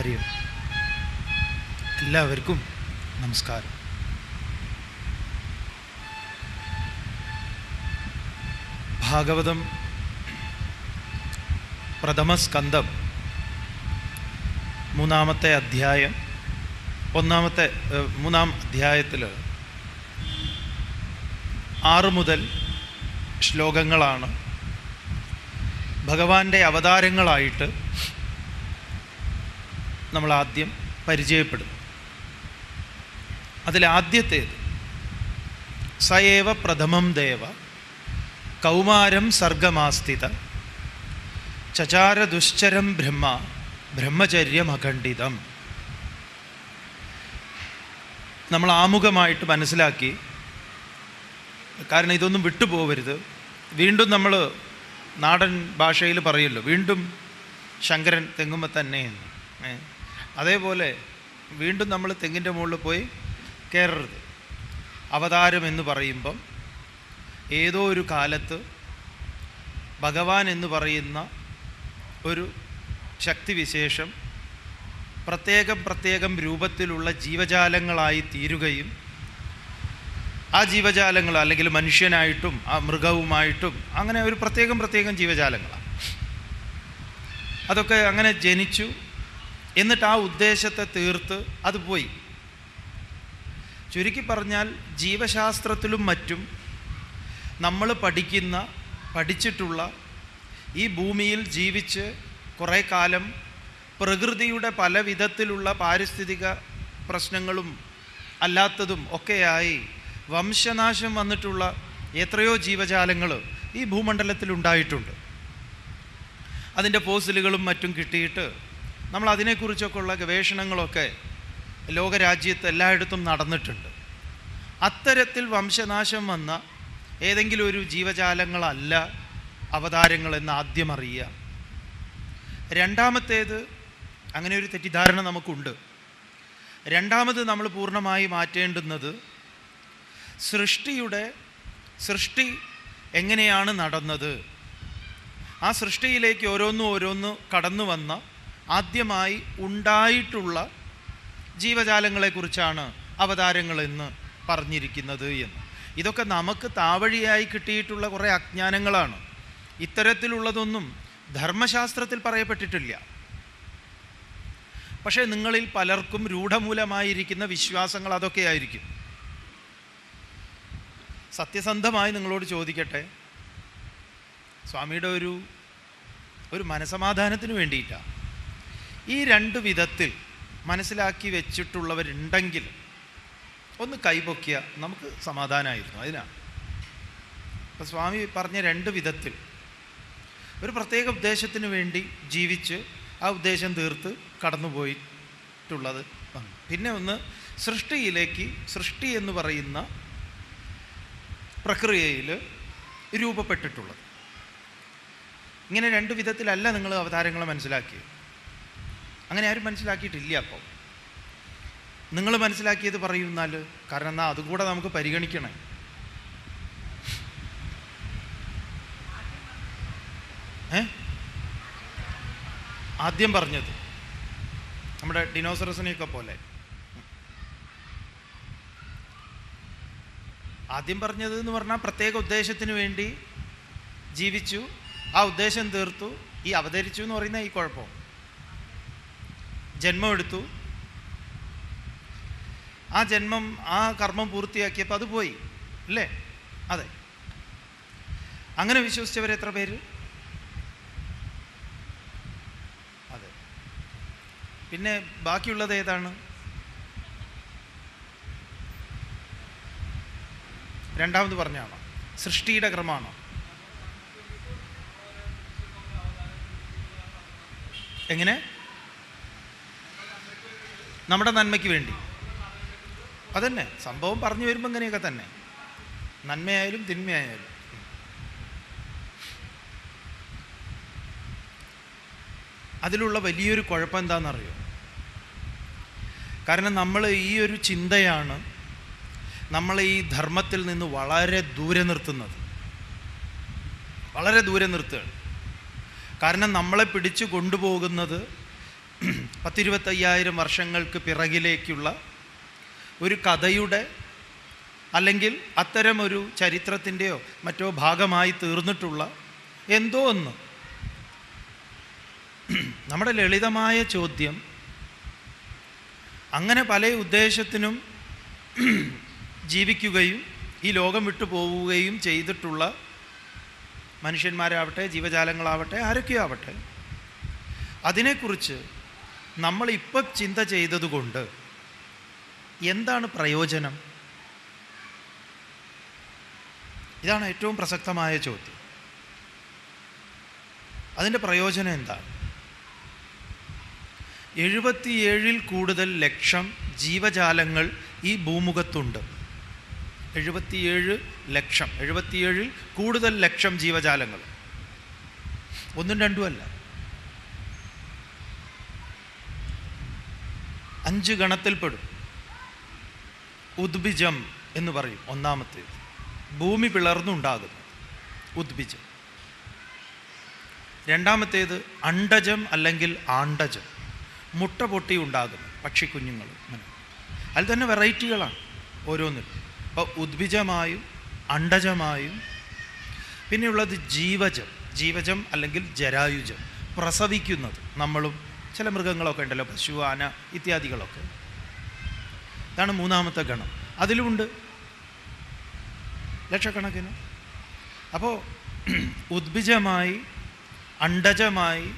ഹരി എല്ലാവർക്കും നമസ്കാരം. ഭാഗവതം പ്രഥമസ്കന്ധം മൂന്നാമത്തെ അധ്യായം ഒന്നാമത്തെ മൂന്നാം അധ്യായത്തിൽ ആറ് മുതൽ ശ്ലോകങ്ങളാണ്. ഭഗവാന്റെ അവതാരങ്ങളായിട്ട് നമ്മൾ ആദ്യം പരിചയപ്പെടും അതിലാദ്യത്തേത് സയേവ പ്രഥമം ദേവ കൗമാരം സർഗമാസ്ഥിത ചചാര ദുശ്ചരം ബ്രഹ്മ ബ്രഹ്മചര്യം അഖണ്ഡിതം നമ്മൾ ആമുഖമായിട്ട് മനസ്സിലാക്കി കാരണം ഇതൊന്നും വിട്ടുപോകരുത് വീണ്ടും നമ്മൾ നാടൻ ഭാഷയിൽ പറയുമല്ലോ വീണ്ടും ശങ്കരൻ തെങ്ങുമ്പോൾ തന്നെ. അതേപോലെ വീണ്ടും നമ്മൾ തെങ്ങിന്റെ മുകളിൽ പോയി കയറരുത്. അവതാരം എന്ന് പറയുമ്പം ഏതോ ഒരു കാലത്ത് ഭഗവാൻ എന്ന് പറയുന്ന ഒരു ശക്തിവിശേഷം പ്രത്യേകം പ്രത്യേകം രൂപത്തിലുള്ള ജീവജാലങ്ങളായി തീരുകയും ആ ജീവജാലങ്ങൾ അല്ലെങ്കിൽ മനുഷ്യനായിട്ടും ആ മൃഗവുമായിട്ടും അങ്ങനെ ഒരു പ്രത്യേകം പ്രത്യേകം ജീവജാലങ്ങളാണ്. അതൊക്കെ അങ്ങനെ ജനിച്ചു എന്നിട്ട് ആ ഉദ്ദേശത്തെ തീർത്ത് അത് പോയി. ചുരുക്കി പറഞ്ഞാൽ ജീവശാസ്ത്രത്തിലും മറ്റും നമ്മൾ പഠിക്കുന്ന പഠിച്ചിട്ടുള്ള ഈ ഭൂമിയിൽ ജീവിച്ച് കുറേ കാലം പ്രകൃതിയുടെ പല വിധത്തിലുള്ള പാരിസ്ഥിതിക പ്രശ്നങ്ങളും അല്ലാത്തതും ഒക്കെയായി വംശനാശം വന്നിട്ടുള്ള എത്രയോ ജീവജാലങ്ങൾ ഈ ഭൂമണ്ഡലത്തിൽ ഉണ്ടായിട്ടുണ്ട് അതിന്റെ ഫോസിലുകളും മറ്റും കിട്ടിയിട്ട് നമ്മൾ അതിനെക്കുറിച്ചൊക്കെ ഉള്ള ഗവേഷണങ്ങളൊക്കെ ലോകരാജ്യത്ത് എല്ലായിടത്തും നടന്നിട്ടുണ്ട്. അത്തരത്തിൽ വംശനാശം വന്ന ഏതെങ്കിലും ഒരു ജീവജാലങ്ങളല്ല അവതാരങ്ങളെന്ന് ആദ്യം അറിയുക. രണ്ടാമത്തേത് അങ്ങനെ ഒരു തെറ്റിദ്ധാരണ നമുക്കുണ്ട്. രണ്ടാമത് നമ്മൾ പൂർണമായി മാറ്റേണ്ടുന്നത് സൃഷ്ടിയുടെ സൃഷ്ടി എങ്ങനെയാണ് നടന്നത്? ആ സൃഷ്ടിയിലേക്ക് ഓരോന്നും ഓരോന്ന് കടന്നു വന്ന ആദ്യമായി ഉണ്ടായിട്ടുള്ള ജീവജാലങ്ങളെക്കുറിച്ചാണ് അവതാരങ്ങളെന്ന് പറഞ്ഞിരിക്കുന്നത് എന്ന്. ഇതൊക്കെ നമുക്ക് താവഴിയായി കിട്ടിയിട്ടുള്ള കുറേ അജ്ഞാനങ്ങളാണ്. ഇത്തരത്തിലുള്ളതൊന്നും ധർമ്മശാസ്ത്രത്തിൽ പറയപ്പെട്ടിട്ടില്ല. പക്ഷേ നിങ്ങളിൽ പലർക്കും രൂഢമൂലമായിരിക്കുന്ന വിശ്വാസങ്ങൾ അതൊക്കെ ആയിരിക്കും. സത്യസന്ധമായി നിങ്ങളോട് ചോദിക്കട്ടെ. സ്വാമിയുടെ ഒരു ഒരു മനസമാധാനത്തിന് വേണ്ടിയിട്ടാണ് ഈ രണ്ട് വിധത്തിൽ മനസ്സിലാക്കി വെച്ചിട്ടുള്ളവരുണ്ടെങ്കിൽ ഒന്ന് കൈപൊക്കിയ നമുക്ക് സമാധാനമായിരുന്നു അതിനാണ്. അപ്പം സ്വാമി പറഞ്ഞ രണ്ട് വിധത്തിൽ ഒരു പ്രത്യേക ഉദ്ദേശത്തിന് വേണ്ടി ജീവിച്ച് ആ ഉദ്ദേശം തീർത്ത് കടന്നുപോയിട്ടുള്ളത്. പിന്നെ ഒന്ന് സൃഷ്ടിയിലേക്ക് സൃഷ്ടി എന്ന് പറയുന്ന പ്രക്രിയയിൽ രൂപപ്പെട്ടിട്ടുള്ളത്. ഇങ്ങനെ രണ്ട് വിധത്തിലല്ല നിങ്ങൾ അവതാരങ്ങളെ മനസ്സിലാക്കിയത്. അങ്ങനെ ആരും മനസ്സിലാക്കിയിട്ടില്ല അപ്പോൾ നിങ്ങൾ മനസ്സിലാക്കിയത് പറയുന്നാൽ കാരണം എന്നാൽ അതും കൂടെ നമുക്ക് പരിഗണിക്കണേ. ഏ? ആദ്യം പറഞ്ഞത് നമ്മുടെ ഡിനോസറസിനെയൊക്കെ പോലെ. ആദ്യം പറഞ്ഞത് എന്ന് പറഞ്ഞാൽ പ്രത്യേക ഉദ്ദേശത്തിന് വേണ്ടി ജീവിച്ചു. ആ ഉദ്ദേശം തീർത്തു. ഈ അവതരിച്ചു എന്ന് പറയുന്ന ഈ കുഴപ്പം. ജന്മം എടുത്തു ആ ജന്മം ആ കർമ്മം പൂർത്തിയാക്കിയപ്പോൾ അത് പോയി അല്ലേ? അതെ. അങ്ങനെ വിശ്വസിച്ചവർ എത്ര പേര്? അതെ. പിന്നെ ബാക്കിയുള്ളത് ഏതാണ്? രണ്ടാമത് പറഞ്ഞാണോ? സൃഷ്ടിയുടെ ക്രമമാണോ എങ്ങനെ? നമ്മുടെ നന്മയ്ക്ക് വേണ്ടി. അതന്നെ സംഭവം പറഞ്ഞു വരുമ്പോൾ ഇങ്ങനെയൊക്കെ തന്നെ. നന്മയായാലും തിന്മയായാലും. അതിലുള്ള വലിയൊരു കുഴപ്പം എന്താണെന്നറിയോ കാരണം നമ്മൾ ഈ ഒരു ചിന്തയാണ് നമ്മളെ ഈ ധർമ്മത്തിൽ നിന്ന് വളരെ ദൂരെ നിർത്തുന്നത്. വളരെ ദൂരെ നിർത്തുകയാണ്. കാരണം നമ്മളെ പിടിച്ചു കൊണ്ടുപോകുന്നത് പത്തിരുപത്തയ്യായിരം വർഷങ്ങൾക്ക് പിറകിലേക്കുള്ള ഒരു കഥയുടെ അല്ലെങ്കിൽ അത്തരമൊരു ചരിത്രത്തിന്റെയോ മറ്റോ ഭാഗമായി തീർന്നിട്ടുള്ള എന്തോ ഒന്ന്. നമ്മുടെ ലളിതമായ ചോദ്യം അങ്ങനെ പല ഉദ്ദേശത്തിനും ജീവിക്കുകയും ഈ ലോകം വിട്ടു പോവുകയും ചെയ്തിട്ടുള്ള മനുഷ്യന്മാരാവട്ടെ ജീവജാലങ്ങളാവട്ടെ ആരൊക്കെയോ ആവട്ടെ. അതിനെക്കുറിച്ച് നമ്മൾ ഇപ്പം ചിന്ത ചെയ്തതുകൊണ്ട് എന്താണ് പ്രയോജനം? ഇതാണ് ഏറ്റവും പ്രസക്തമായ ചോദ്യം. അതിന്റെ പ്രയോജനം എന്താണ്? എഴുപത്തിയേഴിൽ കൂടുതൽ ലക്ഷം ജീവജാലങ്ങൾ ഈ ഭൂമുഖത്തുണ്ട്. എഴുപത്തിയേഴ് ലക്ഷം എഴുപത്തിയേഴിൽ കൂടുതൽ ലക്ഷം ജീവജാലങ്ങൾ. ഒന്നും രണ്ടും അഞ്ച് ഗണത്തിൽപ്പെടും. ഉദ്ബിജം എന്ന് പറയും ഒന്നാമത്തേത്. ഭൂമി പിളർന്നുണ്ടാകുന്നു. ഉദ്ബിജം രണ്ടാമത്തേത് അണ്ടജം അല്ലെങ്കിൽ ആണ്ടജം. മുട്ട പൊട്ടി ഉണ്ടാകുന്നു പക്ഷിക്കുഞ്ഞുങ്ങൾ അതിൽ തന്നെ വെറൈറ്റികളാണ് ഓരോന്നിലും. അപ്പോൾ ഉദ്ഭിജമായും അണ്ടജമായും പിന്നെയുള്ളത് ജീവജം. ജീവജം അല്ലെങ്കിൽ ജരായുജം. പ്രസവിക്കുന്നത് നമ്മളും ചില മൃഗങ്ങളൊക്കെ ഉണ്ടല്ലോ പശു ആന ഇത്യാദികളൊക്കെ. ഇതാണ് മൂന്നാമത്തെ ഗണം. അതിലുമുണ്ട്. ലക്ഷക്കണക്കിന്. അപ്പോൾ ഉദ്ഭിജമായി അണ്ടജമായി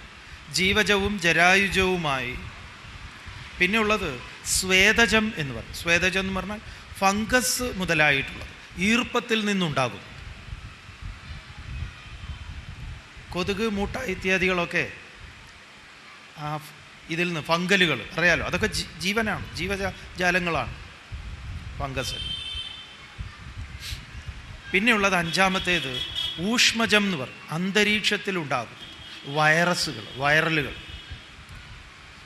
ജീവജവും ജരായുജവുമായി. പിന്നെയുള്ളത് സ്വേദജം എന്ന് പറയും. സ്വേദജം എന്ന് പറഞ്ഞാൽ ഫംഗസ് മുതലായിട്ടുള്ളത്. ഈർപ്പത്തിൽ നിന്നുണ്ടാകും കൊതുക് മൂട്ട ഇത്യാദികളൊക്കെ ആ ഇതിൽ നിന്ന് ഫംഗലുകൾ അറിയാലോ? അതൊക്കെ ജീവനാണ് ജീവജാലങ്ങളാണ് ഫംഗസ്. പിന്നെയുള്ളത് അഞ്ചാമത്തേത് ഊഷ്മജം എന്ന് പറയും. അന്തരീക്ഷത്തിലുണ്ടാകും. വൈറസുകൾ വൈറലുകൾ.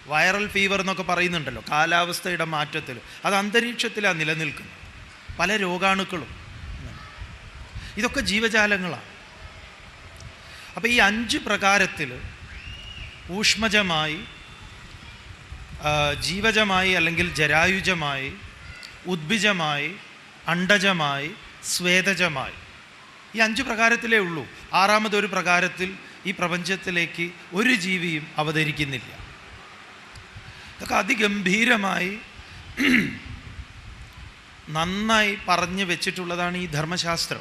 വൈറൽ ഫീവർ എന്നൊക്കെ പറയുന്നുണ്ടല്ലോ കാലാവസ്ഥയുടെ മാറ്റത്തിൽ. അത് അന്തരീക്ഷത്തിലാണ് നിലനിൽക്കുന്നത്. പല രോഗാണുക്കളും. ഇതൊക്കെ ജീവജാലങ്ങളാണ്. അപ്പോൾ ഈ അഞ്ച് പ്രകാരത്തിൽ ഊഷ്മജമായി ജീവജമായി അല്ലെങ്കിൽ ജരായുജമായി ഉദ്ഭിജമായി അണ്ടജമായി സ്വേദജമായി. ഈ അഞ്ച് പ്രകാരത്തിലേ ഉള്ളൂ. ആറാമതൊരു പ്രകാരത്തിൽ ഈ പ്രപഞ്ചത്തിലേക്ക് ഒരു ജീവിയും അവതരിക്കുന്നില്ല. ഇതൊക്കെ അതിഗംഭീരമായി നന്നായി പറഞ്ഞു വെച്ചിട്ടുള്ളതാണ് ഈ ധർമ്മശാസ്ത്രം.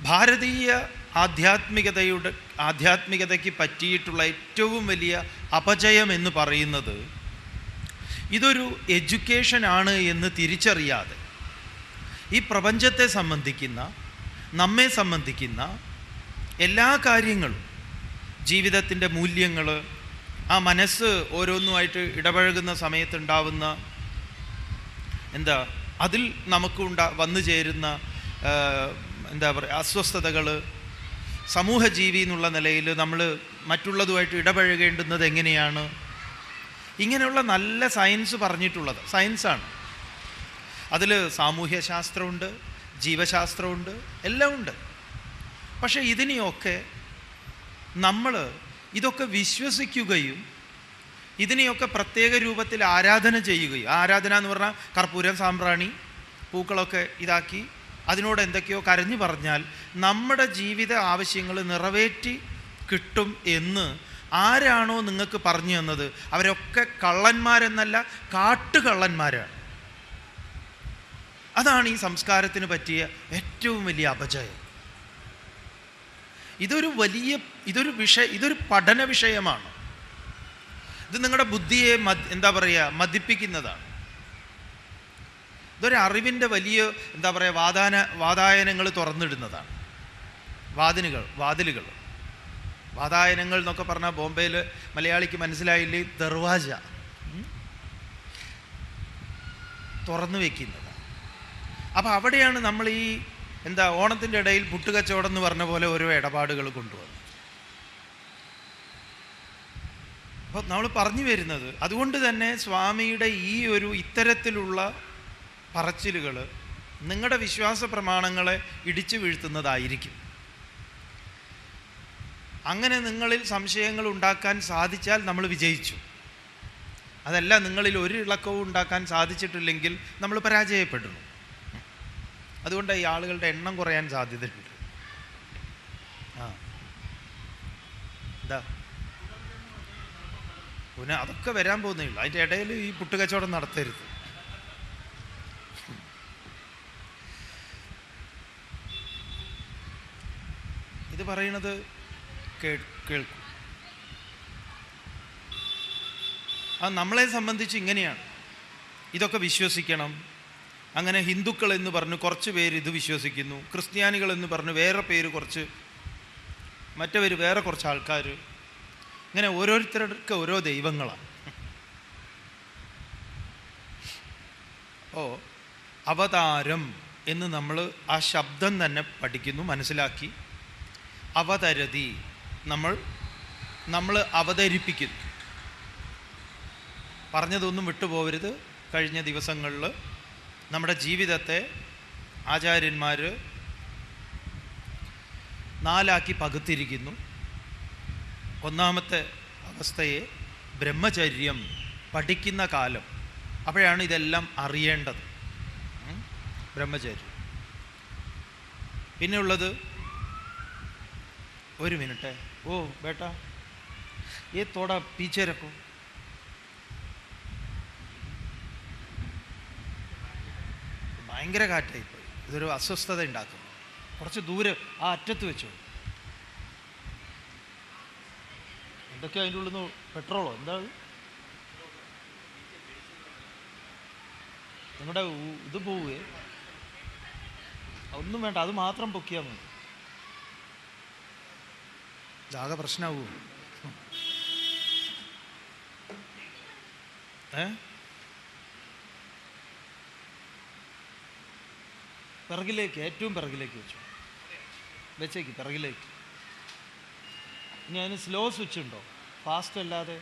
ഭാരതീയ ആധ്യാത്മികതയുടെ ആധ്യാത്മികതയ്ക്ക് പറ്റിയിട്ടുള്ള ഏറ്റവും വലിയ അപജയം എന്ന് പറയുന്നത് ഇതൊരു എഡ്യൂക്കേഷൻ ആണ് എന്ന് തിരിച്ചറിയാതെ ഈ പ്രപഞ്ചത്തെ സംബന്ധിക്കുന്ന നമ്മെ സംബന്ധിക്കുന്ന എല്ലാ കാര്യങ്ങളും ജീവിതത്തിന്റെ മൂല്യങ്ങൾ ആ മനസ്സ് ഓരോന്നുമായിട്ട് ഇടപഴകുന്ന സമയത്തുണ്ടാവുന്ന എന്താ അതിൽ നമുക്കുണ്ടാ വന്നു ചേരുന്ന എന്താ പറയുക അസ്വസ്ഥതകൾ സമൂഹജീവി എന്നുള്ള നിലയിൽ നമ്മൾ മറ്റുള്ളതുമായിട്ട് ഇടപഴകേണ്ടുന്നത് എങ്ങനെയാണ്? ഇങ്ങനെയുള്ള നല്ല സയൻസ് പറഞ്ഞിട്ടുള്ളത്. സയൻസാണ്. അതിൽ സാമൂഹ്യ ശാസ്ത്രമുണ്ട് ജീവശാസ്ത്രമുണ്ട് എല്ലാം ഉണ്ട് പക്ഷേ ഇതിനെയൊക്കെ നമ്മൾ ഇതൊക്കെ വിശ്വസിക്കുകയും ഇതിനെയൊക്കെ പ്രത്യേക രൂപത്തിൽ ആരാധന ചെയ്യുകയും ആരാധന എന്ന് പറഞ്ഞാൽ കർപ്പൂരം സാമ്പ്രാണി പൂക്കളൊക്കെ ഇതാക്കി അതിനോട് എന്തൊക്കെയോ കരഞ്ഞു പറഞ്ഞാൽ നമ്മുടെ ജീവിത ആവശ്യങ്ങൾ നിറവേറ്റി കിട്ടും എന്ന് ആരാണോ നിങ്ങൾക്ക് പറഞ്ഞു തന്നത്. അവരൊക്കെ കള്ളന്മാരെന്നല്ല കാട്ടുകള്ളന്മാരാണ്. അതാണ് ഈ സംസ്കാരത്തിന് പറ്റിയ ഏറ്റവും വലിയ അപജയം. ഇതൊരു വലിയ ഇതൊരു വിഷയ ഇതൊരു പഠന വിഷയമാണ്. ഇത് നിങ്ങളുടെ ബുദ്ധിയെ എന്താ പറയുക മതിപ്പിക്കുന്നതാണ് ഇതൊരു അറിവിന്റെ വലിയ എന്താ പറയുക വാതാന വാതായനങ്ങൾ തുറന്നിടുന്നതാണ്. വാതിനുകൾ വാതിലുകൾ. വാതായനങ്ങൾ എന്നൊക്കെ പറഞ്ഞാൽ ബോംബെയിൽ മലയാളിക്ക് മനസ്സിലായില്ലേ? ദർവാജ. തുറന്നു വയ്ക്കുന്നത് അപ്പോൾ അവിടെയാണ് നമ്മൾ ഈ എന്താ ഓണത്തിന്റെ ഇടയിൽ പുട്ടുകച്ചവടം എന്ന് പറഞ്ഞ പോലെ ഓരോ ഇടപാടുകൾ കൊണ്ടുവന്നത്. അപ്പോൾ നമ്മൾ പറഞ്ഞു വരുന്നത് അതുകൊണ്ട് തന്നെ സ്വാമിയുടെ ഈ ഒരു ഇത്തരത്തിലുള്ള പറച്ചിലുകൾ നിങ്ങളുടെ വിശ്വാസ പ്രമാണങ്ങളെ ഇടിച്ചു വീഴ്ത്തുന്നതായിരിക്കും. അങ്ങനെ നിങ്ങളിൽ സംശയങ്ങൾ ഉണ്ടാക്കാൻ സാധിച്ചാൽ നമ്മൾ വിജയിച്ചു. അതല്ല നിങ്ങളിൽ ഒരു ഇളക്കവും ഉണ്ടാക്കാൻ സാധിച്ചിട്ടില്ലെങ്കിൽ നമ്മൾ പരാജയപ്പെടുന്നു. അതുകൊണ്ട് ഈ ആളുകളുടെ എണ്ണം കുറയാൻ സാധ്യതയുണ്ട്. ആ. എന്താ? പിന്നെ അതൊക്കെ വരാൻ പോകുന്നേ ഉള്ളൂ. അതിന്റെ ഇടയിൽ ഈ പുട്ടുകച്ചവടം നടത്തരുത്. ഇത് പറയുന്നത് കേൾക്കും. അത് നമ്മളെ സംബന്ധിച്ച് ഇങ്ങനെയാണ്. ഇതൊക്കെ വിശ്വസിക്കണം. അങ്ങനെ ഹിന്ദുക്കൾ എന്ന് പറഞ്ഞ് കുറച്ച് പേര് ഇത് വിശ്വസിക്കുന്നു. ക്രിസ്ത്യാനികൾ എന്ന് പറഞ്ഞ് വേറെ പേര് കുറച്ച് മറ്റവർ വേറെ കുറച്ച് ആൾക്കാർ ഇങ്ങനെ ഓരോരുത്തർക്ക് ഓരോ ദൈവങ്ങളാണ്. ഓ അവതാരം എന്ന് നമ്മൾ ആ ശബ്ദം തന്നെ പഠിക്കുന്നു മനസ്സിലാക്കി. അവതരതി നമ്മൾ നമ്മൾ അവതരിപ്പിക്കുന്നു. പറഞ്ഞതൊന്നും വിട്ടുപോകരുത്. കഴിഞ്ഞ ദിവസങ്ങളിൽ നമ്മുടെ ജീവിതത്തെ ആചാര്യന്മാർ നാലാക്കി പകുത്തിരിക്കുന്നു. ഒന്നാമത്തെ അവസ്ഥയെ ബ്രഹ്മചര്യം പഠിക്കുന്ന കാലം. അപ്പോഴാണ് ഇതെല്ലാം അറിയേണ്ടത്? ബ്രഹ്മചര്യം. പിന്നെയുള്ളത് ഒരു മിനിറ്റ് ഓ ബേട്ടാ ये थोड़ा पीछे रखो ഭയങ്കര കാറ്റായിപ്പോയി ഇതൊരു അസ്വസ്ഥത ഉണ്ടാക്കും കുറച്ച് ദൂരെ ആ അറ്റത്ത് വെച്ചോ എന്തൊക്കെയാ അതിൻ്റെ ഉള്ളിൽ നിന്ന് പെട്രോളോ എന്താ അത്? നിങ്ങളുടെ ഉ- ഇത് പോവുകയെ ഒന്നും വേണ്ട അത് മാത്രം പൊക്കിയാൽ മതി ഇതാകെ പ്രശ്നമാവൂ ഏ പിറകിലേക്ക് ഏറ്റവും പിറകിലേക്ക് വെച്ചു വെച്ചേക്ക് പിറകിലേക്ക് ഇനി അതിന് സ്ലോ സ്വിച്ച് ഉണ്ടോ ഫാസ്റ്റ് അല്ലാതെ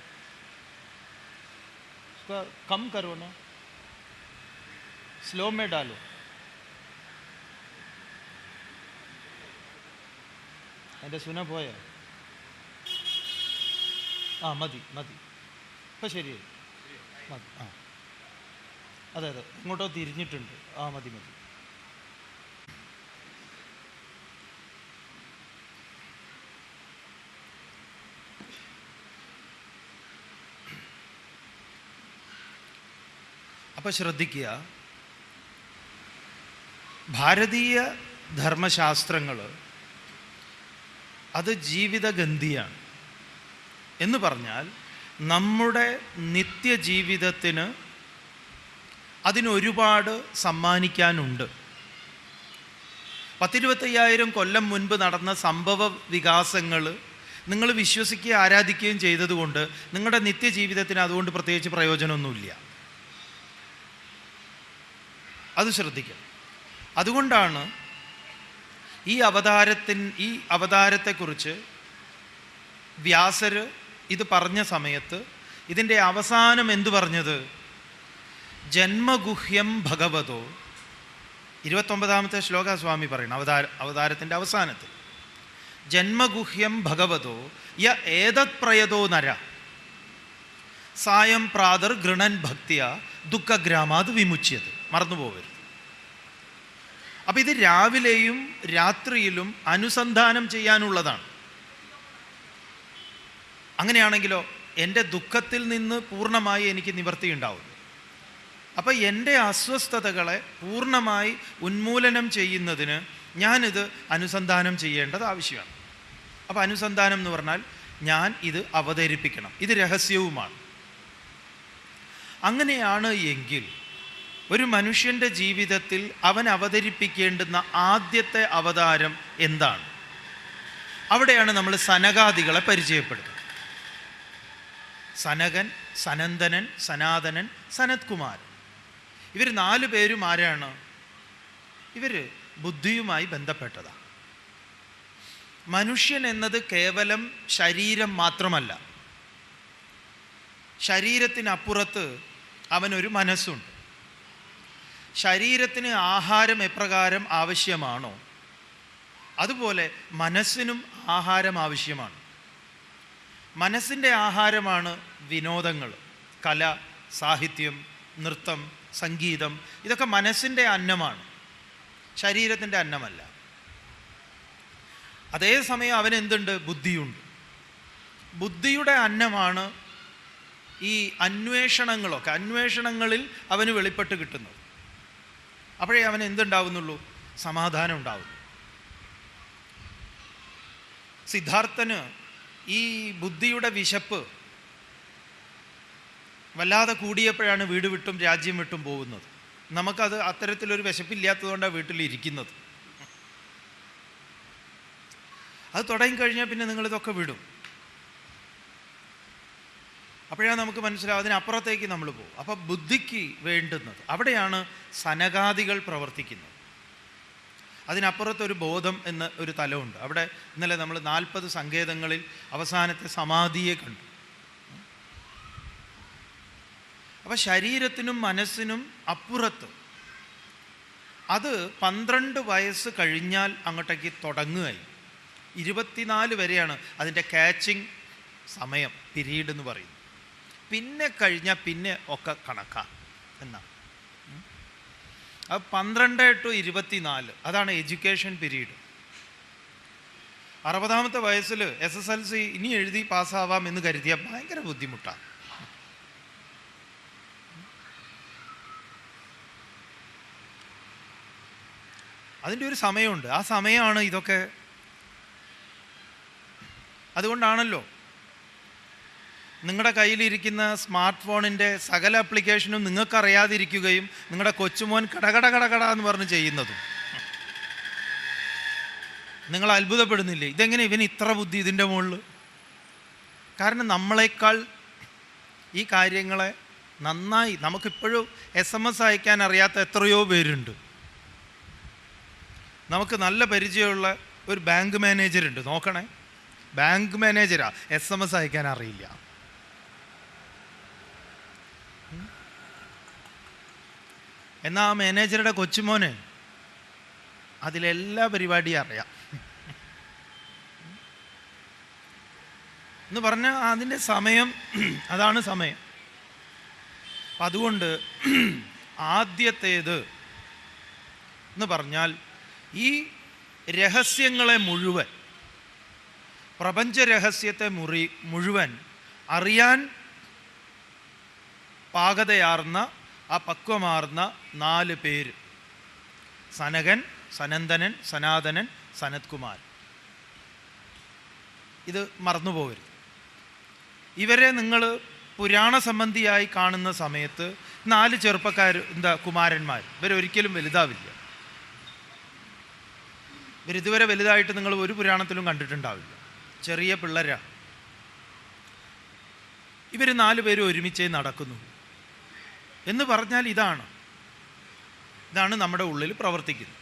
उसका कम करो ना स्लो में डालो എൻ്റെ സുന പോയോ ആ മതി മതി. ഇപ്പം ശരിയായി. മതി ആ. അതെ അതെ. ഇങ്ങോട്ടോ തിരിഞ്ഞിട്ടുണ്ട്. ആ മതി മതി. അപ്പോൾ ശ്രദ്ധിക്കുക. ഭാരതീയ ധർമ്മശാസ്ത്രങ്ങൾ അത് ജീവിതഗന്ധിയാണ്. എന്ന് പറഞ്ഞാൽ നമ്മുടെ നിത്യജീവിതത്തിന് അതിനൊരുപാട് സമ്മാനിക്കാനുണ്ട്. പത്തിരുപത്തയ്യായിരം കൊല്ലം മുൻപ് നടന്ന സംഭവ വികാസങ്ങൾ നിങ്ങൾ വിശ്വസിക്കുകയും ആരാധിക്കുകയും ചെയ്തതുകൊണ്ട് നിങ്ങളുടെ നിത്യജീവിതത്തിന് അതുകൊണ്ട് പ്രത്യേകിച്ച് പ്രയോജനമൊന്നുമില്ല. അത് ശ്രദ്ധിക്കണം അതുകൊണ്ടാണ് ഈ അവതാരത്തിൻ ഈ അവതാരത്തെക്കുറിച്ച് വ്യാസർ ഇത് പറഞ്ഞ സമയത്ത് ഇതിന്റെ അവസാനം എന്തു പറഞ്ഞത്? ജന്മഗുഹ്യം ഭഗവതോ. ഇരുപത്തൊമ്പതാമത്തെ ശ്ലോക സ്വാമി പറയണം അവതാര അവതാരത്തിന്റെ അവസാനത്തിൽ. ജന്മഗുഹ്യം ഭഗവതോ യ ഏതത് പ്രയതോ നര. സായം പ്രാതർ ഗൃണൻ ഭക്തിയ ദുഃഖഗ്രാമാത് വിമുച്ചിയത് മറന്നുപോകരുത്. അപ്പം ഇത് രാവിലെയും രാത്രിയിലും അനുസന്ധാനം ചെയ്യാനുള്ളതാണ്. അങ്ങനെയാണെങ്കിലോ എന്റെ ദുഃഖത്തിൽ നിന്ന് പൂർണമായി എനിക്ക് നിവർത്തി ഉണ്ടാവും അപ്പോൾ എന്റെ അസ്വസ്ഥതകളെ പൂർണമായി ഉന്മൂലനം ചെയ്യുന്നതിന് ഞാനിത് അനുസന്ധാനം ചെയ്യേണ്ടത് ആവശ്യമാണ്. അപ്പോൾ അനുസന്ധാനം എന്ന് പറഞ്ഞാൽ ഞാൻ ഇത് അവതരിപ്പിക്കണം. ഇത് രഹസ്യവുമാണ്. അങ്ങനെയാണ് എങ്കിൽ ഒരു മനുഷ്യന്റെ ജീവിതത്തിൽ അവൻ അവതരിപ്പിക്കേണ്ടുന്ന ആദ്യത്തെ അവതാരം എന്താണ്? അവിടെയാണ് നമ്മൾ സനകാദികളെ പരിചയപ്പെടുന്നത് സനകൻ സനന്ദനൻ സനാതനൻ സനത്കുമാരൻ ഇവർ നാല് പേരും ആരാണ്? ഇവർ ബുദ്ധിയുമായി ബന്ധപ്പെട്ടതാണ് മനുഷ്യൻ എന്നത് കേവലം ശരീരം മാത്രമല്ല. ശരീരത്തിനപ്പുറത്ത് അവനൊരു മനസ്സുണ്ട്. ശരീരത്തിന് ആഹാരം എപ്രകാരം ആവശ്യമാണോ? അതുപോലെ മനസ്സിനും ആഹാരം ആവശ്യമാണ്. മനസ്സിന്റെ ആഹാരമാണ് വിനോദങ്ങൾ കല സാഹിത്യം നൃത്തം സംഗീതം ഇതൊക്കെ മനസ്സിന്റെ അന്നമാണ്. ശരീരത്തിന്റെ അന്നമല്ല. അതേസമയം അവൻ എന്തുണ്ട് ബുദ്ധിയുണ്ട്. ബുദ്ധിയുടെ അന്നമാണ് ഈ അന്വേഷണങ്ങളൊക്കെ അന്വേഷണങ്ങളിൽ അവന് വെളിപ്പെട്ട് കിട്ടുന്നത്. അപ്പോഴേ അവൻ എന്തുണ്ടാവുന്നുള്ളൂ? സമാധാനം ഉണ്ടാവുന്നു. സിദ്ധാർത്ഥന് ഈ ബുദ്ധിയുടെ വിശപ്പ് വല്ലാതെ കൂടിയപ്പോഴാണ് വീട് വിട്ടും രാജ്യം വിട്ടും പോകുന്നത്. നമുക്കത് അത്തരത്തിലൊരു വിശപ്പില്ലാത്തതുകൊണ്ടാണ് വീട്ടിലിരിക്കുന്നത്. അത് തുടങ്ങി തുടങ്ങിക്കഴിഞ്ഞാൽ പിന്നെ നിങ്ങളിതൊക്കെ വിടും. അപ്പോഴാണ് നമുക്ക് മനസ്സിലാവും അതിനപ്പുറത്തേക്ക് നമ്മൾ പോകും. അപ്പോൾ ബുദ്ധിക്ക് വേണ്ടുന്നത് അവിടെയാണ് സനകാദികൾ പ്രവർത്തിക്കുന്നത്. അതിനപ്പുറത്തൊരു ബോധം എന്ന ഒരു തലമുണ്ട്. അവിടെ ഇന്നലെ നമ്മൾ നാൽപ്പത് സങ്കേതങ്ങളിൽ അവസാനത്തെ സമാധിയെ കണ്ടു. അപ്പം ശരീരത്തിനും മനസ്സിനും അപ്പുറത്ത്. അത് പന്ത്രണ്ട് വയസ്സ് കഴിഞ്ഞാൽ അങ്ങോട്ടേക്ക് തുടങ്ങുകയായി. ഇരുപത്തിനാല് വരെയാണ് അതിന്റെ കാച്ചിങ് സമയം പിരീഡ് എന്ന് പറയുന്നത്. പിന്നെ കഴിഞ്ഞാൽ പിന്നെ ഒക്കെ കണക്കാ എന്നാണ് അത് പന്ത്രണ്ട് ടു ഇരുപത്തിനാല് അതാണ് എഡ്യൂക്കേഷൻ പീരീഡ് അറുപതാമത്തെ വയസ്സിൽ എസ് എസ് എൽ സി ഇനി എഴുതി പാസ്സാവാം എന്ന് കരുതിയാൽ ഭയങ്കര ബുദ്ധിമുട്ടാണ് അതിന്റെ ഒരു സമയമുണ്ട്. ആ സമയമാണ് ഇതൊക്കെ. അതുകൊണ്ടാണല്ലോ നിങ്ങളുടെ കയ്യിലിരിക്കുന്ന സ്മാർട്ട് ഫോണിന്റെ സകല ആപ്ലിക്കേഷനും നിങ്ങൾക്കറിയാതിരിക്കുകയും നിങ്ങളുടെ കൊച്ചുമോൻ കടകട കടകട എന്ന് പറഞ്ഞ് ചെയ്യുന്നതും. നിങ്ങൾ അത്ഭുതപ്പെടുന്നില്ലേ? ഇതെങ്ങനെ ഇവന് ഇത്ര ബുദ്ധി ഇതിന്റെ മുകളിൽ കാരണം നമ്മളെക്കാൾ ഈ കാര്യങ്ങളെ നന്നായി നമുക്കിപ്പോഴും എസ് എം എസ് അയക്കാൻ അറിയാത്ത എത്രയോ പേരുണ്ട്. നമുക്ക് നല്ല പരിചയമുള്ള ഒരു ബാങ്ക് മാനേജറുണ്ട് നോക്കണേ. ബാങ്ക് മാനേജരാ. എസ് എം എസ് അയക്കാൻ അറിയില്ല. എന്നാൽ ആ മാനേജറുടെ കൊച്ചുമോന്? അതിലെല്ലാ പരിപാടിയും അറിയാം. എന്ന് പറഞ്ഞാൽ അതിന്റെ സമയം അതാണ് സമയം. അതുകൊണ്ട് ആദ്യത്തേത് എന്ന് പറഞ്ഞാൽ ഈ രഹസ്യങ്ങളെ മുഴുവൻ പ്രപഞ്ച രഹസ്യത്തെ മുറി മുഴുവൻ അറിയാൻ പാകതയാർന്ന ആ പക്വമാർന്ന നാല് പേര്. സനകൻ സനന്ദനൻ സനാതനൻ സനത്കുമാർ. ഇത് മറന്നുപോകരുത് ഇവരെ നിങ്ങൾ പുരാണ സംബന്ധിയായി കാണുന്ന സമയത്ത് നാല് ചെറുപ്പക്കാർ എന്താ കുമാരന്മാർ ഇവരൊരിക്കലും വലുതാവില്ല. ഇവരിതുവരെ വലുതായിട്ട് നിങ്ങൾ ഒരു പുരാണത്തിലും കണ്ടിട്ടുണ്ടാവില്ല. ചെറിയ പിള്ളേരാ. ഇവർ നാല് പേരും ഒരുമിച്ചേ നടക്കുന്നു. എന്ന് പറഞ്ഞാൽ ഇതാണ്. ഇതാണ് നമ്മുടെ ഉള്ളിൽ പ്രവർത്തിക്കുന്നത്.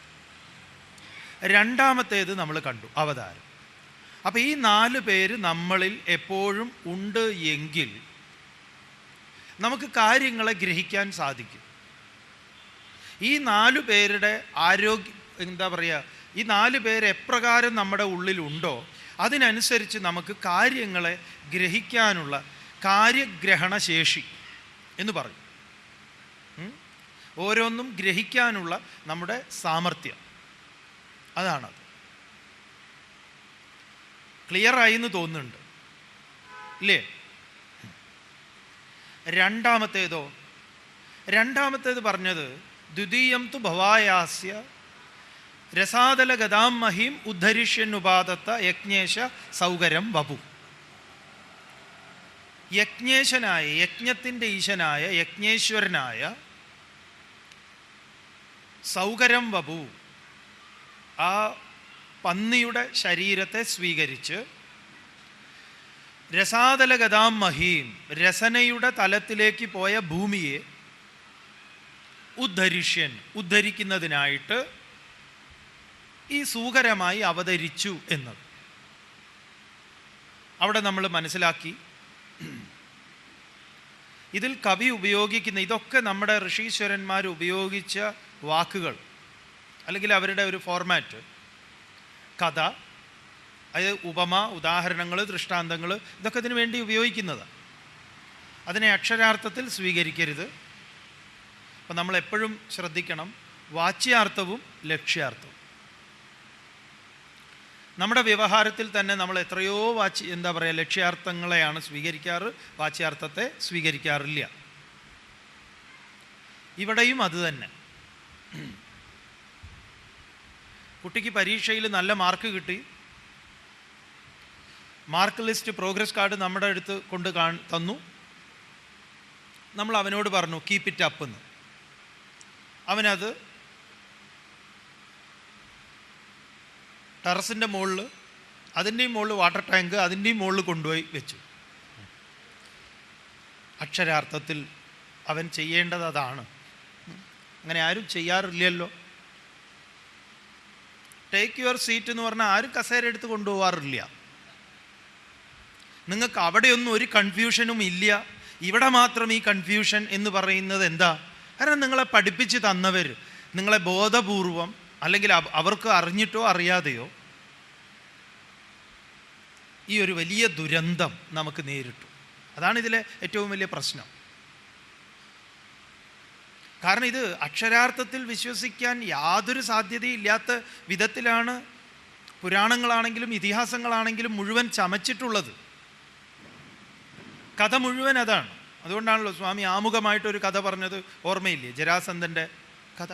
രണ്ടാമത്തേത് നമ്മൾ കണ്ടു അവതാരം. അപ്പോൾ ഈ നാല് പേര് നമ്മളിൽ എപ്പോഴും ഉണ്ട് എങ്കിൽ നമുക്ക് കാര്യങ്ങളെ ഗ്രഹിക്കാൻ സാധിക്കും. ഈ നാലു പേരുടെ ആരോഗ്യ എന്താ പറയുക ഈ നാല് പേര് എപ്രകാരം നമ്മുടെ ഉള്ളിലുണ്ടോ അതിനനുസരിച്ച് നമുക്ക് കാര്യങ്ങളെ ഗ്രഹിക്കാനുള്ള കാര്യഗ്രഹണശേഷി എന്ന് പറയും? ഓരോന്നും ഗ്രഹിക്കാനുള്ള നമ്മുടെ സാമർഥ്യം. അതാണത്. ക്ലിയറായി എന്ന് തോന്നുന്നുണ്ട്. ഇല്ലേ? രണ്ടാമത്തേതോ? രണ്ടാമത്തേത് പറഞ്ഞത് ദ്വിതീയം തു ഭവായാസ്യ രസാതല ഗതാം മഹീം ഉദ്ധരിഷ്യനുപാദത്ത യജ്ഞേശ സൗകര്യം വപു. യജ്ഞേശനായ യജ്ഞത്തിന്റെ ഈശനായ യജ്ഞേശ്വരനായ സൗകര്യം വപു ആ പന്നിയുടെ ശരീരത്തെ സ്വീകരിച്ച് രസാതല ഗതാം മഹീം രസനയുടെ തലത്തിലേക്ക് പോയ ഭൂമിയെ ഉദ്ധരിഷ്യൻ ഉദ്ധരിക്കുന്നതിനായിട്ട് ഈ സൂകരമായി അവതരിച്ചു എന്നത്. അവിടെ നമ്മൾ മനസ്സിലാക്കി. ഇതിൽ കവി ഉപയോഗിക്കുന്ന ഇതൊക്കെ നമ്മുടെ ഋഷീശ്വരന്മാർ ഉപയോഗിച്ച വാക്കുകൾ അല്ലെങ്കിൽ അവരുടെ ഒരു ഫോർമാറ്റ് കഥ അത് ഉപമ ഉദാഹരണങ്ങൾ ദൃഷ്ടാന്തങ്ങൾ ഇതൊക്കെ ഇതിനു വേണ്ടി ഉപയോഗിക്കുന്നതാണ് അതിനെ അക്ഷരാർത്ഥത്തിൽ സ്വീകരിക്കരുത്. അപ്പം നമ്മൾ എപ്പോഴും ശ്രദ്ധിക്കണം വാച്യാർത്ഥവും ലക്ഷ്യാർത്ഥവും. നമ്മുടെ വ്യവഹാരത്തിൽ തന്നെ നമ്മൾ എത്രയോ വാച്ച് എന്താ പറയുക ലക്ഷ്യാർത്ഥങ്ങളെയാണ് സ്വീകരിക്കാറ്. വാച്യാർത്ഥത്തെ സ്വീകരിക്കാറില്ല. ഇവിടെയും അത് തന്നെ. കുട്ടിക്ക് പരീക്ഷയിൽ നല്ല മാർക്ക് കിട്ടി. മാർക്ക് ലിസ്റ്റ് പ്രോഗ്രസ് കാർഡ് നമ്മുടെ അടുത്ത് കൊണ്ട് കാ തന്നു. നമ്മൾ അവനോട് പറഞ്ഞു കീപ്പ് ഇറ്റ് അപ്പ് എന്ന്. അവനത് ടെറസിന്റെ മുകളിൽ അതിന്റെയും മുകളിൽ വാട്ടർ ടാങ്ക് അതിന്റെയും മുകളിൽ കൊണ്ടുപോയി വെച്ചു. അക്ഷരാർത്ഥത്തിൽ അവൻ ചെയ്യേണ്ടത് അതാണ്. അങ്ങനെ ആരും ചെയ്യാറില്ലല്ലോ. ടേക്ക് യുവർ സീറ്റ് എന്ന് പറഞ്ഞാൽ ആരും കസേര എടുത്ത് കൊണ്ടുപോകാറില്ല നിങ്ങൾക്ക് അവിടെയൊന്നും ഒരു കൺഫ്യൂഷനും ഇല്ല. ഇവിടെ മാത്രം ഈ കൺഫ്യൂഷൻ എന്ന് പറയുന്നത് എന്താ? കാരണം നിങ്ങളെ പഠിപ്പിച്ച് തന്നവർ നിങ്ങളെ ബോധപൂർവം അല്ലെങ്കിൽ അവർക്ക് അറിഞ്ഞിട്ടോ അറിയാതെയോ ഈ ഒരു വലിയ ദുരന്തം നമുക്ക് നേരിട്ടു. അതാണ് ഇതിലെ ഏറ്റവും വലിയ പ്രശ്നം. കാരണം ഇത് അക്ഷരാർത്ഥത്തിൽ വിശ്വസിക്കാൻ യാതൊരു സാധ്യതയില്ലാത്ത വിധത്തിലാണ് പുരാണങ്ങളാണെങ്കിലും ഇതിഹാസങ്ങളാണെങ്കിലും മുഴുവൻ ചമച്ചിട്ടുള്ളത്. കഥ മുഴുവൻ അതാണ്. അതുകൊണ്ടാണല്ലോ സ്വാമി ആമുഖമായിട്ടൊരു കഥ പറഞ്ഞത്. ഓർമ്മയില്ലേ? ജരാസന്ധന്റെ കഥ.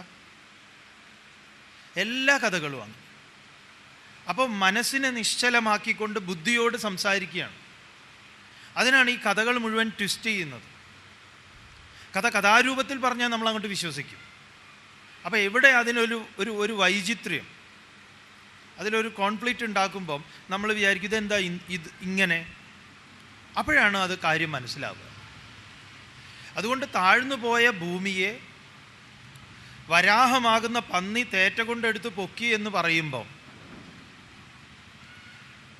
എല്ലാ കഥകളും ആണ് അപ്പോൾ മനസ്സിനെ നിശ്ചലമാക്കിക്കൊണ്ട് ബുദ്ധിയോട് സംസാരിക്കുകയാണ്. അതിനാണ് ഈ കഥകൾ മുഴുവൻ ട്വിസ്റ്റ് ചെയ്യുന്നത്. കഥ കഥാരൂപത്തിൽ പറഞ്ഞാൽ നമ്മൾ അങ്ങോട്ട് വിശ്വസിക്കും. അപ്പോൾ എവിടെ അതിനൊരു ഒരു ഒരു വൈചിത്ര്യം അതിലൊരു കോൺഫ്ലിക്റ്റ് ഉണ്ടാക്കുമ്പം നമ്മൾ വിചാരിക്കും ഇതെന്താ ഇത് ഇങ്ങനെ? അപ്പോഴാണ് അത് കാര്യം മനസ്സിലാവുക. അതുകൊണ്ട് താഴ്ന്നു പോയ ഭൂമിയെ വരാഹമാകുന്ന പന്നി തേറ്റ കൊണ്ടെടുത്ത് പൊക്കി എന്ന് പറയുമ്പോൾ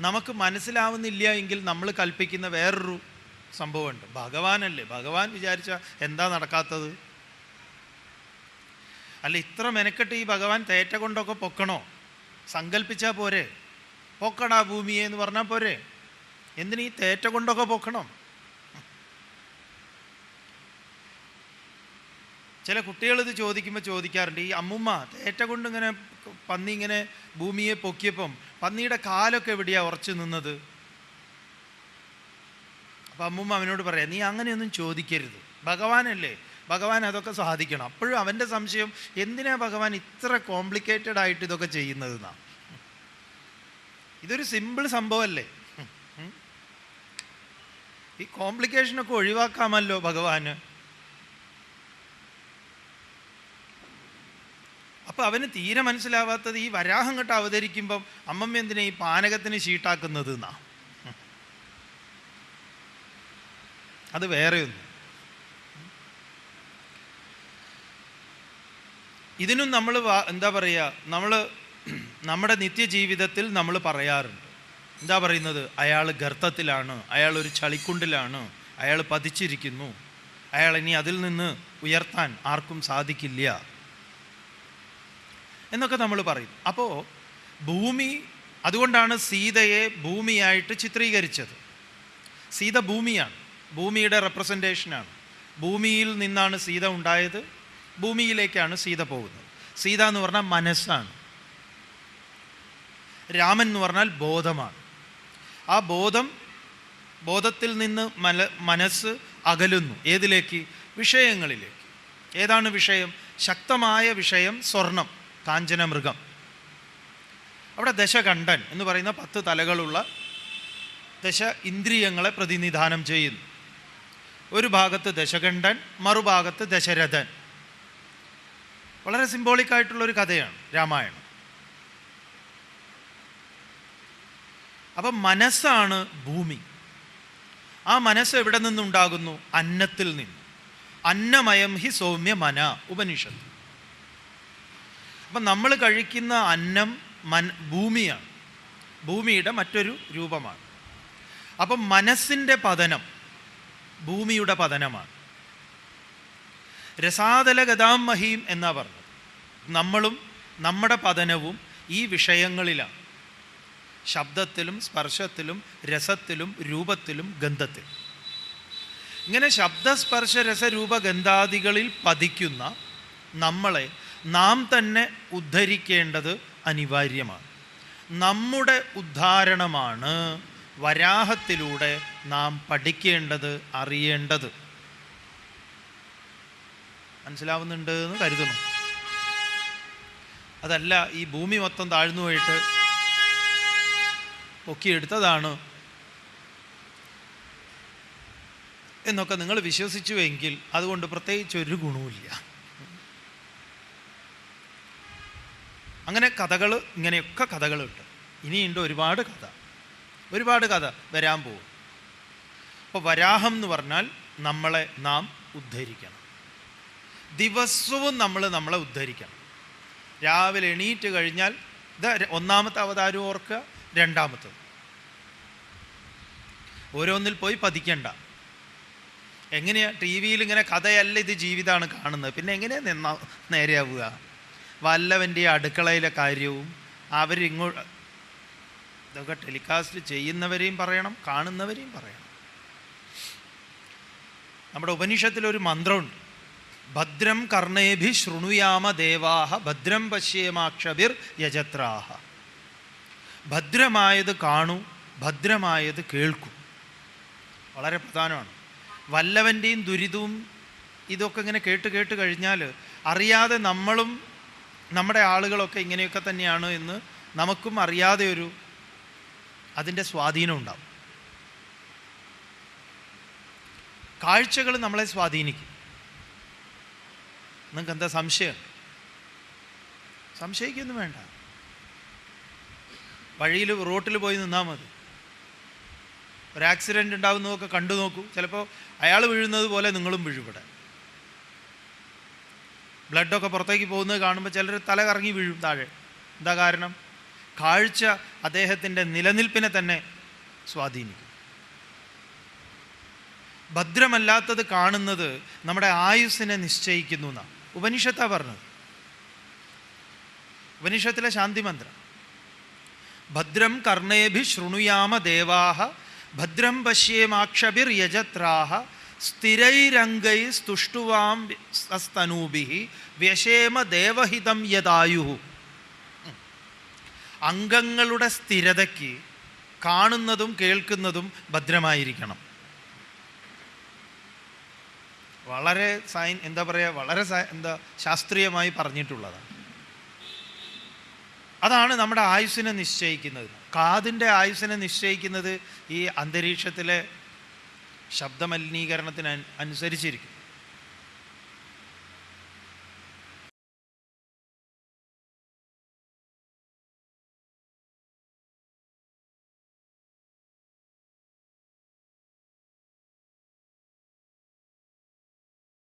നമുക്ക് മനസ്സിലാവുന്നില്ല എങ്കിൽ നമ്മൾ കൽപ്പിക്കുന്ന വേറൊരു സംഭവമുണ്ട്. ഭഗവാനല്ലേ? ഭഗവാൻ വിചാരിച്ച എന്താ നടക്കാത്തത്? അല്ല ഇത്ര മെനക്കെട്ട് ഈ ഭഗവാൻ തേറ്റ കൊണ്ടൊക്കെ പൊക്കണോ? സങ്കല്പിച്ചാൽ പോരെ. പൊക്കടാ ഭൂമിയെ എന്ന് പറഞ്ഞാൽ പോരെ. എന്തിനീ തേറ്റ കൊണ്ടൊക്കെ പൊക്കണം? ചില കുട്ടികൾ ഇത് ചോദിക്കുമ്പോൾ ചോദിക്കാറുണ്ട് ഈ അമ്മുമ്മ തേറ്റ കൊണ്ട് ഇങ്ങനെ പന്നി ഇങ്ങനെ ഭൂമിയെ പൊക്കിയപ്പം പന്നിയുടെ കാലൊക്കെ എവിടെയാണ് ഉറച്ചു നിന്നത്? അപ്പം അമ്മുമ്മ അവനോട് പറയാം നീ അങ്ങനെയൊന്നും ചോദിക്കരുത്. ഭഗവാനല്ലേ ഭഗവാൻ അതൊക്കെ സാധിക്കണം. അപ്പോഴും അവന്റെ സംശയം എന്തിനാ ഭഗവാൻ ഇത്ര കോംപ്ലിക്കേറ്റഡ് ആയിട്ട് ഇതൊക്കെ ചെയ്യുന്നതെന്നാണ് ഇതൊരു സിമ്പിൾ സംഭവമല്ലേ. ഈ കോംപ്ലിക്കേഷനൊക്കെ ഒഴിവാക്കാമല്ലോ ഭഗവാന്. അപ്പോൾ അവന് തീരെ മനസ്സിലാവാത്തത് ഈ വരാഹം കെട്ട് അവതരിക്കുമ്പം അമ്മമ്മ എന്തിനാ ഈ പാനകത്തിന് ഷീട്ടാക്കുന്നത് എന്നാ? അത് വേറെ ഒന്ന്. ഇതിനും നമ്മൾ എന്താ പറയുക നമ്മൾ നമ്മുടെ നിത്യജീവിതത്തിൽ നമ്മൾ പറയാറുണ്ട്. എന്താ പറയുന്നത്? അയാൾ ഗർത്തത്തിലാണ് അയാൾ ഒരു ചളിക്കുണ്ടിലാണ് അയാൾ പതിച്ചിരിക്കുന്നു. അയാൾ ഇനി അതിൽ നിന്ന് ഉയർത്താൻ ആർക്കും സാധിക്കില്ല. എന്നൊക്കെ നമ്മൾ പറയും. അപ്പോൾ ഭൂമി അതുകൊണ്ടാണ് സീതയെ ഭൂമിയായിട്ട് ചിത്രീകരിച്ചത്. സീത ഭൂമിയാണ്. ഭൂമിയുടെ റെപ്രസെന്റേഷനാണ് ഭൂമിയിൽ നിന്നാണ് സീത ഉണ്ടായത്. ഭൂമിയിലേക്കാണ് സീത പോകുന്നത്. സീത എന്ന് പറഞ്ഞാൽ മനസ്സാണ്. രാമൻ എന്ന് പറഞ്ഞാൽ ബോധമാണ്. ആ ബോധം ബോധത്തിൽ നിന്ന് മല മനസ്സ് അകലുന്നു. ഏതിലേക്ക്? വിഷയങ്ങളിലേക്ക്. ഏതാണ് വിഷയം? ശക്തമായ വിഷയം സ്വർണം. കാഞ്ചന മൃഗം അവിടെ ദശകണ്ഠൻ എന്ന് പറയുന്ന പത്ത് തലകളുള്ള ദശ ഇന്ദ്രിയങ്ങളെ പ്രതിനിധാനം ചെയ്യുന്നു. ഒരു ഭാഗത്ത് ദശകണ്ഠൻ മറുഭാഗത്ത് ദശരഥൻ. വളരെ സിംബോളിക് ആയിട്ടുള്ള ഒരു കഥയാണ് രാമായണം. അപ്പം മനസ്സാണ് ഭൂമി. ആ മനസ്സ് എവിടെ നിന്നുണ്ടാകുന്നു? അന്നത്തിൽ നിന്ന്. അന്നമയം ഹി സൗമ്യ മന ഉപനിഷത്ത്. അപ്പം നമ്മൾ കഴിക്കുന്ന അന്നം മൻ ഭൂമിയാണ്. ഭൂമിയുടെ മറ്റൊരു രൂപമാണ്. അപ്പം മനസ്സിന്റെ പതനം ഭൂമിയുടെ പതനമാണ്. രസാതല ഗതാം മഹീം എന്നാ പറഞ്ഞത്. നമ്മളും നമ്മുടെ പതനവും ഈ വിഷയങ്ങളിലാണ്. ശബ്ദത്തിലും സ്പർശത്തിലും രസത്തിലും രൂപത്തിലും ഗന്ധത്തിലും. ഇങ്ങനെ ശബ്ദസ്പർശ രസരൂപ ഗന്ധാദികളിൽ പതിക്കുന്ന നമ്മളെ നാം തന്നെ ഉദ്ധരിക്കേണ്ടത് അനിവാര്യമാണ്. നമ്മുടെ ഉദ്ധാരണമാണ് വരാഹത്തിലൂടെ നാം പഠിക്കേണ്ടത് അറിയേണ്ടത്. മനസ്സിലാവുന്നുണ്ട് എന്ന് കരുതുന്നു. അതല്ല ഈ ഭൂമി മൊത്തം താഴ്ന്നു പോയിട്ട് പൊക്കിയെടുത്തതാണ് എന്നൊക്കെ നിങ്ങൾ വിശ്വസിച്ചുവെങ്കിൽ അതുകൊണ്ട് പ്രത്യേകിച്ച് ഒരു ഗുണവുമില്ല. അങ്ങനെ കഥകൾ ഇങ്ങനെയൊക്കെ കഥകളുണ്ട്. ഇനിയുണ്ട് ഒരുപാട് കഥ. ഒരുപാട് കഥ വരാൻ പോകും. അപ്പോൾ വരാഹം എന്ന് പറഞ്ഞാൽ നമ്മളെ നാം ഉദ്ധരിക്കണം. ദിവസവും നമ്മൾ നമ്മളെ ഉദ്ധരിക്കണം. രാവിലെ എണീറ്റ് കഴിഞ്ഞാൽ ഇത് ഒന്നാമത്തെ അവതാരം ഓർക്കുക രണ്ടാമത്തത്. ഓരോന്നിൽ പോയി പതിക്കണ്ട. എങ്ങനെയാണ് ടി വിയിൽ ഇങ്ങനെ കഥയല്ല ഇത് ജീവിതമാണ് കാണുന്നത്. പിന്നെ എങ്ങനെയാണ് നേരെയാവുക? വല്ലവന്റെ അടുക്കളയിലെ കാര്യവും അവരിങ്ങോട്ട് ഇതൊക്കെ ടെലികാസ്റ്റ് ചെയ്യുന്നവരെയും പറയണം കാണുന്നവരെയും പറയണം. നമ്മുടെ ഉപനിഷത്തിലൊരു മന്ത്രമുണ്ട്. ഭദ്രം കർണേഭി ശൃണുയാമ ദേവാഹ ഭദ്രം പശ്യേമാക്ഷഭിർ യജത്രാഹ. ഭദ്രമായത് കാണൂ ഭദ്രമായത് കേൾക്കൂ. വളരെ പ്രധാനമാണ്. വല്ലവന്റെയും ദുരിതവും ഇതൊക്കെ ഇങ്ങനെ കേട്ട് കേട്ട് കഴിഞ്ഞാൽ അറിയാതെ നമ്മളും നമ്മുടെ ആളുകളൊക്കെ ഇങ്ങനെയൊക്കെ തന്നെയാണ് എന്ന് നമുക്കും അറിയാതെ ഒരു അതിന്റെ സ്വാധീനം ഉണ്ടാവും. കാഴ്ചകൾ നമ്മളെ സ്വാധീനിക്കും. നിങ്ങൾക്ക് എന്താ സംശയം? സംശയിക്കൊന്നും വേണ്ട. വഴിയിൽ റോട്ടിൽ പോയി നിന്നാൽ മതി. ഒരു ആക്സിഡന്റ് ഉണ്ടാകുന്നതൊക്കെ കണ്ടു നോക്കൂ. ചിലപ്പോൾ അയാൾ വീഴുന്നത് പോലെ നിങ്ങളും വീഴുവിടെ ബ്ലഡൊക്കെ പുറത്തേക്ക് പോകുന്നത് കാണുമ്പോൾ ചിലർ തല കറങ്ങി വീഴും താഴെ. എന്താ കാരണം? കാഴ്ച അദ്ദേഹത്തിന്റെ നിലനിൽപ്പിനെ തന്നെ സ്വാധീനിക്കും. ഭദ്രമല്ലാത്തത് കാണുന്നത് നമ്മുടെ ആയുസ്സിനെ നിശ്ചയിക്കുന്നു എന്നാണ്. ഉപനിഷത്താ പറഞ്ഞത്. ഉപനിഷത്തിലെ ശാന്തിമന്ത്രം. ഭദ്രം കർണേഭി ശൃണുയാമ ദേവാഹ ഭദ്രം പശ്യേമാക്ഷഭിർ യജത്രാഹ സ്ഥിരൈരംഗൈ സ്തുഷ്ടുവാം സ്തനൂഭി വ്യശേമ ദേവഹിതം യദായുഹു അംഗങ്ങളുടെ സ്ഥിരതയ്ക്ക് കാണുന്നതും കേൾക്കുന്നതും ഭദ്രമായിരിക്കണം. വളരെ സൈൻ എന്താ പറയുക വളരെ എന്താ ശാസ്ത്രീയമായി പറഞ്ഞിട്ടുള്ളതാണ്. അതാണ് നമ്മുടെ ആയുസ്സിനെ നിശ്ചയിക്കുന്നത്. കാതിന്റെ ആയുസ്സിനെ നിശ്ചയിക്കുന്നത് ഈ അന്തരീക്ഷത്തിലെ ശബ്ദമലിനീകരണത്തിന് അനു- അനുസരിച്ചിരിക്കും